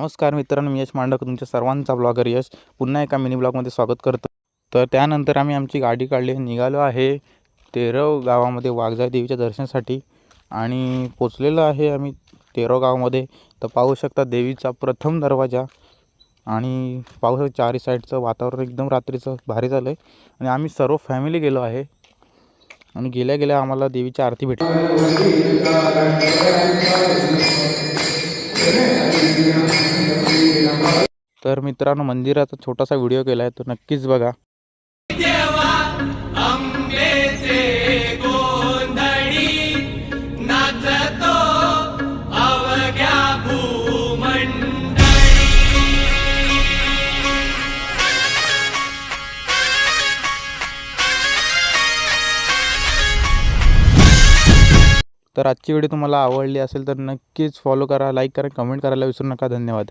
नमस्कार मित्रांनो मी यश मांडक तुमच्या सर्वांचा ब्लॉगर यश. पुन्हा एका मिनी ब्लॉगमध्ये स्वागत करतो. तर त्यानंतर आम्ही आमची गाडी काढली निघालो आहे तेरव गावामध्ये वाघजाई देवीच्या दर्शनासाठी. आणि पोचलेलो आहे आम्ही तेरव गावामध्ये. तर पाहू शकता देवीचा प्रथम दरवाजा. आणि पाहू शकता चारी साईडचं वातावरण एकदम रात्रीचं भारी झालं आहे आणि आम्ही सर्व फॅमिली गेलो आहे. आणि गेल्या गेल्या आम्हाला देवीची आरती भेटली. तर मित्रांनो मंदिराचा छोटासा व्हिडिओ केला आहे तो नक्कीच बघा. तर आजची व्हिडिओ तुम्हाला आवडली असेल तर नक्कीच फॉलो करा लाईक करा कमेंट करायला विसरू नका. धन्यवाद.